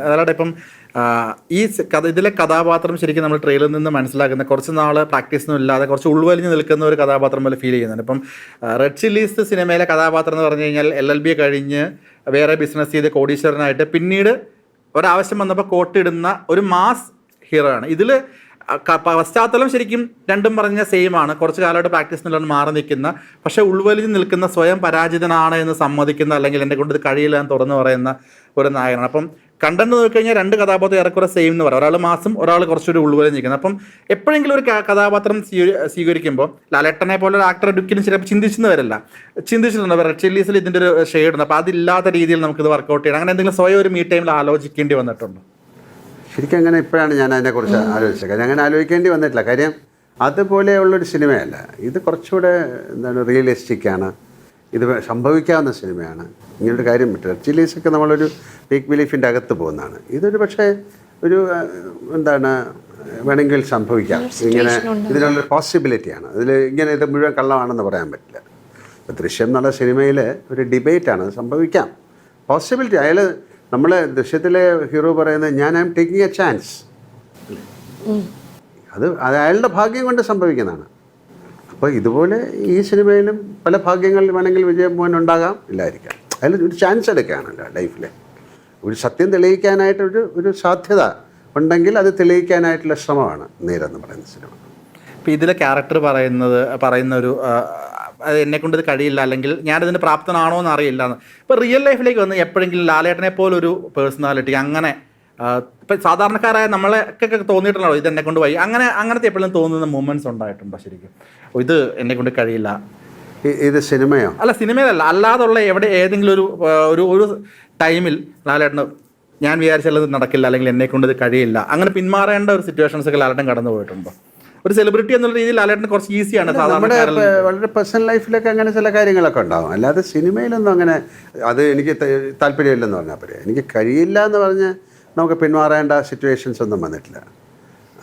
അതല്ലാതെ ഇപ്പം ഈ കഥ ഇതിലെ കഥാപാത്രം ശരിക്കും നമ്മൾ ട്രെയിലറിൽ നിന്ന് മനസ്സിലാക്കുന്ന കുറച്ച് നാൾ പ്രാക്ടീസൊന്നും ഇല്ലാതെ കുറച്ച് ഉൾവലിഞ്ഞ് നിൽക്കുന്ന ഒരു കഥാപാത്രം പോലെ ഫീൽ ചെയ്യുന്നുണ്ട്. ഇപ്പം റെഡ് ചില്ലീസ് സിനിമയിലെ കഥാപാത്രം എന്ന് പറഞ്ഞു കഴിഞ്ഞാൽ എൽ എൽ ബി കഴിഞ്ഞ് വേറെ ബിസിനസ് ചെയ്ത് കോടീശ്വരനായിട്ട് പിന്നീട് ഒരാവശ്യം വന്നപ്പോൾ കോട്ടിടുന്ന ഒരു മാസ് ഹീറോ ആണ്. ഇതിൽ പശ്ചാത്തലം ശരിക്കും രണ്ടും പറഞ്ഞ സെയിം ആണ്. കുറച്ച് കാലമായിട്ട് പ്രാക്ടീസ് നിലാണ് മാറി നിൽക്കുന്ന പക്ഷെ ഉൾവലിഞ്ഞ് നിൽക്കുന്ന സ്വയം പരാജിതനാണ് എന്ന് സമ്മതിക്കുന്ന അല്ലെങ്കിൽ എന്റെ കൊണ്ട് ഇത് കഴിയില്ല എന്ന് തുറന്നു പറയുന്ന ഒരു നായകനാണ്. അപ്പം കണ്ടന്റ് നോക്കിക്കഴിഞ്ഞാൽ രണ്ട് കഥാപാത്രം ഏറെക്കുറെ സെയിം എന്ന് പറയാം. ഒരാൾ മാസം ഒരാൾ കുറച്ചൊരു ഉള്ളുവരെ നിൽക്കുന്നത്. അപ്പം എപ്പോഴെങ്കിലും ഒരു കഥാപാത്രം സ്വീ- സ്വീകരിക്കുമ്പോൾ ലാലേട്ടനെ പോലെ ഒരു ആക്ടർ ഒരിക്കലും ചിലപ്പോൾ ചിന്തിച്ചെന്ന് വരില്ല ചിന്തിച്ചിട്ടുണ്ട് റെഡ് ചില്ലീസിൽ ഇതിന്റെ ഒരു ഷെയ്ഡ് ഉണ്ട്. അപ്പോൾ അതില്ലാത്ത രീതിയിൽ നമുക്കിത് വർക്കൗട്ട് ചെയ്യണം. അങ്ങനെ എന്തെങ്കിലും സ്വയം ഒരു മീറ്റ് ടൈമിൽ ആലോചിക്കേണ്ടി വന്നിട്ടുണ്ടോ? ശരിക്കും അങ്ങനെ ഇപ്പോഴാണ് ഞാൻ അതിനെക്കുറിച്ച് ആലോചിച്ചത് കാര്യം അങ്ങനെ ആലോചിക്കേണ്ടി വന്നിട്ടില്ല. കാര്യം അതുപോലെയുള്ളൊരു സിനിമയല്ല ഇത് കുറച്ചുകൂടെ എന്താണ് റിയലിസ്റ്റിക് ആണ്. ഇത് സംഭവിക്കാവുന്ന സിനിമയാണ്. ഇങ്ങനൊരു കാര്യം പറ്റില്ല ചില്ലീസൊക്കെ നമ്മളൊരു പീക്ക് ബിലീഫിന്റെ അകത്ത് പോകുന്നതാണ്. ഇതൊരു പക്ഷേ ഒരു എന്താണ് വേണമെങ്കിൽ സംഭവിക്കാം. ഇങ്ങനെ ഇതിനുള്ളൊരു പോസിബിലിറ്റിയാണ് ഇതിൽ ഇങ്ങനെ ഇത് മുഴുവൻ കള്ളമാണെന്ന് പറയാൻ പറ്റില്ല. ഇപ്പോൾ ദൃശ്യം എന്നുള്ള സിനിമയിൽ ഒരു ഡിബേറ്റാണ് അത് സംഭവിക്കാം. പോസിബിലിറ്റി അയാൾ നമ്മൾ ദൃശ്യത്തിലെ ഹീറോ പറയുന്നത് ഞാൻ I M taking a chance അത് അത് അയാളുടെ ഭാഗ്യം കൊണ്ട് സംഭവിക്കുന്നതാണ്. അപ്പോൾ ഇതുപോലെ ഈ സിനിമയിലും പല ഭാഗ്യങ്ങളിൽ വേണമെങ്കിൽ വിജയം മോഹൻ ഉണ്ടാകാം ഇല്ലായിരിക്കാം. അതിൽ ഒരു ചാൻസ് എടുക്കുകയാണല്ലോ ലൈഫിൽ ഒരു സത്യം തെളിയിക്കാനായിട്ട് ഒരു ഒരു സാധ്യത ഉണ്ടെങ്കിൽ അത് തെളിയിക്കാനായിട്ടുള്ള ശ്രമമാണ് നേരെന്ന് പറയുന്ന സിനിമ. ഇപ്പം ഇതിലെ ക്യാരക്ടർ പറയുന്നത് പറയുന്ന ഒരു അത് എന്നെ കൊണ്ട് ഇത് കഴിയില്ല അല്ലെങ്കിൽ ഞാനിതിന് പ്രാപ്തനാണോ എന്ന് അറിയില്ല എന്ന്. ഇപ്പം റിയൽ ലൈഫിലേക്ക് വന്ന് എപ്പോഴെങ്കിലും ലാലേട്ടനെ പോലൊരു പേഴ്സണാലിറ്റി അങ്ങനെ ഇപ്പം സാധാരണക്കാരായ നമ്മളെ ഒക്കെ തോന്നിയിട്ടുണ്ടല്ലോ ഇത് എന്നെ കൊണ്ട് വൈ അങ്ങനെ അങ്ങനത്തെ എപ്പോഴും തോന്നുന്ന മൂമെന്റ്സ് ഉണ്ടായിട്ടുണ്ടോ ശരിക്കും? ഇത് എന്നെ കൊണ്ട് കഴിയില്ല. ഇത് സിനിമയോ? അല്ല സിനിമയിലല്ല. അല്ലാതുള്ള എവിടെ ഏതെങ്കിലും ഒരു ഒരു ഒരു ടൈമിൽ ലാലേട്ടന് ഞാൻ വിചാരിച്ചത് നടക്കില്ല അല്ലെങ്കിൽ എന്നെ കൊണ്ട് ഇത് കഴിയില്ല. അങ്ങനെ പിന്മാറേണ്ട ഒരു സിറ്റുവേഷൻസ് ഒക്കെ ലാലേട്ടൻ കടന്നു പോയിട്ടുണ്ടോ? ഒരു സെലിബ്രിറ്റി എന്നുള്ള രീതിയിൽ ലാലേട്ടൻ കുറച്ച് ഈസിയാണ് നമ്മുടെ വളരെ പേഴ്സണൽ ലൈഫിലൊക്കെ അങ്ങനെ ചില കാര്യങ്ങളൊക്കെ ഉണ്ടാവും. അല്ലാതെ സിനിമയിലൊന്നും അങ്ങനെ അത് എനിക്ക് താല്പര്യമില്ലെന്ന് പറഞ്ഞാൽ പറയാം എനിക്ക് കഴിയില്ല എന്ന് പറഞ്ഞ് നമുക്ക് പിന്മാറേണ്ട സിറ്റുവേഷൻസ് ഒന്നും വന്നിട്ടില്ല.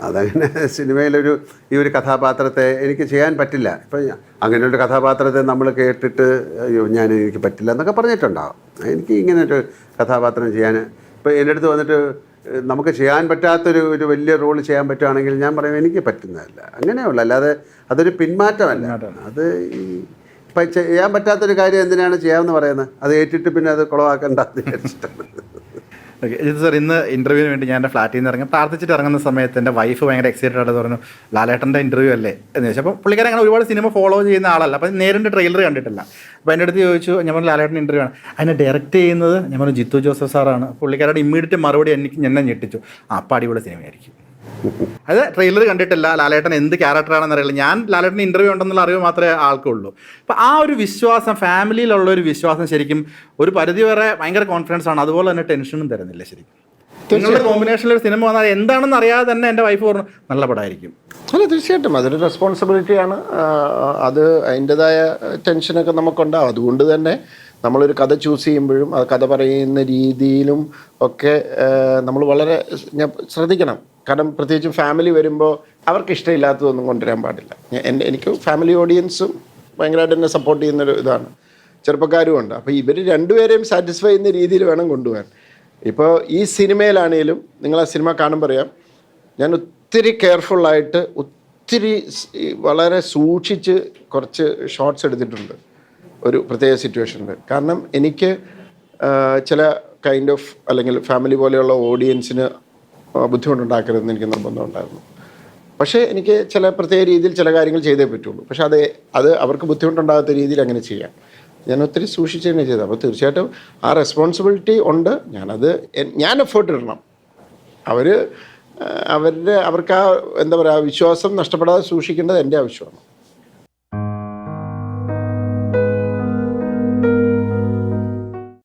അതങ്ങനെ സിനിമയിലൊരു ഈ ഒരു കഥാപാത്രത്തെ എനിക്ക് ചെയ്യാൻ പറ്റില്ല. ഇപ്പം അങ്ങനെ ഒരു കഥാപാത്രത്തെ നമ്മൾ കേട്ടിട്ട് അയ്യോ ഞാൻ എനിക്ക് പറ്റില്ല എന്നൊക്കെ പറഞ്ഞിട്ടുണ്ടാവും. എനിക്ക് ഇങ്ങനെ ഒരു കഥാപാത്രം ചെയ്യാൻ ഇപ്പം എന്റെ അടുത്ത് വന്നിട്ട് നമുക്ക് ചെയ്യാൻ പറ്റാത്തൊരു ഒരു വലിയ റോൾ ചെയ്യാൻ പറ്റുകയാണെങ്കിൽ ഞാൻ പറയും എനിക്ക് പറ്റുന്നതല്ല. അങ്ങനെയുള്ളൂ അല്ലാതെ അതൊരു പിന്മാറ്റമല്ല. അത് ഈ ഇപ്പം ചെയ്യാൻ പറ്റാത്തൊരു കാര്യം എന്തിനാണ് ചെയ്യാമെന്ന് പറയുന്നത്? അത് ഏറ്റിട്ട് പിന്നെ അത് കുളവാക്കണ്ടെന്ന് വിചാരിച്ചിട്ടാണ്. ഓക്കെ സാർ ഇന്ന് ഇന്റർവ്യൂവിന് വേണ്ടി ഞാൻ എന്റെ ഫ്ലാറ്റിൽ നിന്ന് ഇറങ്ങി. പ്രാർത്ഥിച്ചിട്ട് ഇറങ്ങുന്ന സമയത്ത് എന്റെ വൈഫ് ഭയങ്കര എക്സൈറ്റഡ് ആയിട്ട് പറഞ്ഞു. ലാലേട്ടന്റെ ഇന്റർവ്യൂ അല്ലേ എന്ന് ചോദിച്ചു. അപ്പോൾ പുള്ളിക്കാരൻ അങ്ങനെ ഒരുപാട് സിനിമ ഫോളോ ചെയ്യുന്ന ആളല്ല. അപ്പം നേരിട്ട് ട്രെയിലർ കണ്ടിട്ടില്ല. അപ്പോൾ എന്റെ അടുത്ത് ചോദിച്ചു ഞാൻ പറഞ്ഞു ലാലേട്ടൻ ഇന്റർവ്യൂ ആണ്. അതിനെ ഡയറക്റ്റ് ചെയ്യുന്നത് ഞാൻ പറഞ്ഞു ജിത്തു ജോസഫ് സാറാണ് പുള്ളിക്കാരുടെ ഇമ്മീഡിയറ്റ് മറുപടി എനിക്ക് എന്നെ ഞെട്ടിച്ചു. ആ അപ്പം അടിപൊളി സിനിമയായിരിക്കും അത് ട്രെയിലർ കണ്ടിട്ടില്ല ലാലേട്ടൻ എന്ത് ക്യാരക്ടറാണെന്ന് അറിയില്ല. ഞാൻ ലാലേട്ടൻ ഇന്റർവ്യൂ ഉണ്ടെന്നുള്ള അറിവ് മാത്രമേ ആൾക്കുള്ളൂ. അപ്പോൾ ആ ഒരു വിശ്വാസം ഫാമിലിയിലുള്ള ഒരു വിശ്വാസം ശരിക്കും ഒരു പരിധി വരെ ഭയങ്കര കോൺഫിഡൻസ് ആണ്. അതുപോലെ തന്നെ ടെൻഷനും തരുന്നില്ല ശരിക്കും. നിങ്ങളുടെ കോമ്പിനേഷനിൽ ഒരു സിനിമ വന്നാൽ എന്താണെന്ന് അറിയാതെ തന്നെ എന്റെ വൈഫ് പറഞ്ഞു നല്ല പടമായിരിക്കും. അല്ല തീർച്ചയായിട്ടും. അതൊരു റെസ്പോൺസിബിലിറ്റിയാണ് അത് അതിന്റെതായ ടെൻഷനൊക്കെ നമുക്കുണ്ടാവും. അതുകൊണ്ട് തന്നെ നമ്മളൊരു കഥ ചൂസ് ചെയ്യുമ്പോഴും ആ കഥ പറയുന്ന രീതിയിലും ഒക്കെ നമ്മൾ വളരെ ശ്രദ്ധിക്കണം. കാരണം പ്രത്യേകിച്ചും ഫാമിലി വരുമ്പോൾ അവർക്ക് ഇഷ്ടമില്ലാത്തതൊന്നും കൊണ്ടുവരാൻ പാടില്ല. എന്റെ എനിക്ക് ഫാമിലി ഓഡിയൻസും ഭയങ്കരമായിട്ട് എന്നെ സപ്പോർട്ട് ചെയ്യുന്നൊരു ഇതാണ്. ചെറുപ്പക്കാരും ഉണ്ട്. അപ്പോൾ ഇവർ രണ്ടുപേരെയും സാറ്റിസ്ഫൈ ചെയ്യുന്ന രീതിയിൽ വേണം കൊണ്ടുപോകാൻ. ഇപ്പോൾ ഈ സിനിമയിലാണേലും നിങ്ങൾ ആ സിനിമ കാണുമ്പോൾ അറിയാം ഞാൻ ഒത്തിരി കെയർഫുള്ളായിട്ട് ഒത്തിരി വളരെ സൂക്ഷിച്ച് കുറച്ച് ഷോർട്സ് എടുത്തിട്ടുണ്ട്. ഒരു പ്രത്യേക സിറ്റുവേഷനിൽ കാരണം എനിക്ക് ചില കൈൻഡ് ഓഫ് അല്ലെങ്കിൽ ഫാമിലി പോലെയുള്ള ഓഡിയൻസിന് ബുദ്ധിമുട്ടുണ്ടാക്കരുതെന്ന് എനിക്ക് നിർബന്ധമുണ്ടായിരുന്നു പക്ഷേ എനിക്ക് ചില പ്രത്യേക രീതിയിൽ ചില കാര്യങ്ങൾ ചെയ്തേ പറ്റുള്ളൂ. പക്ഷേ അത് അത് അവർക്ക് ബുദ്ധിമുട്ടുണ്ടാകാത്ത രീതിയിൽ അങ്ങനെ ചെയ്യാം. ഞാൻ ഒത്തിരി സൂക്ഷിച്ച് തന്നെ ചെയ്തത്. അപ്പോൾ തീർച്ചയായിട്ടും ആ റെസ്പോൺസിബിലിറ്റി ഉണ്ട്. ഞാനത് ഞാൻ എഫേർട്ട് ഇടണം. അവർ അവരുടെ അവർക്ക് ആ എന്താ പറയുക വിശ്വാസം നഷ്ടപ്പെടാതെ സൂക്ഷിക്കേണ്ടത് എന്റെ ആവശ്യമാണ്.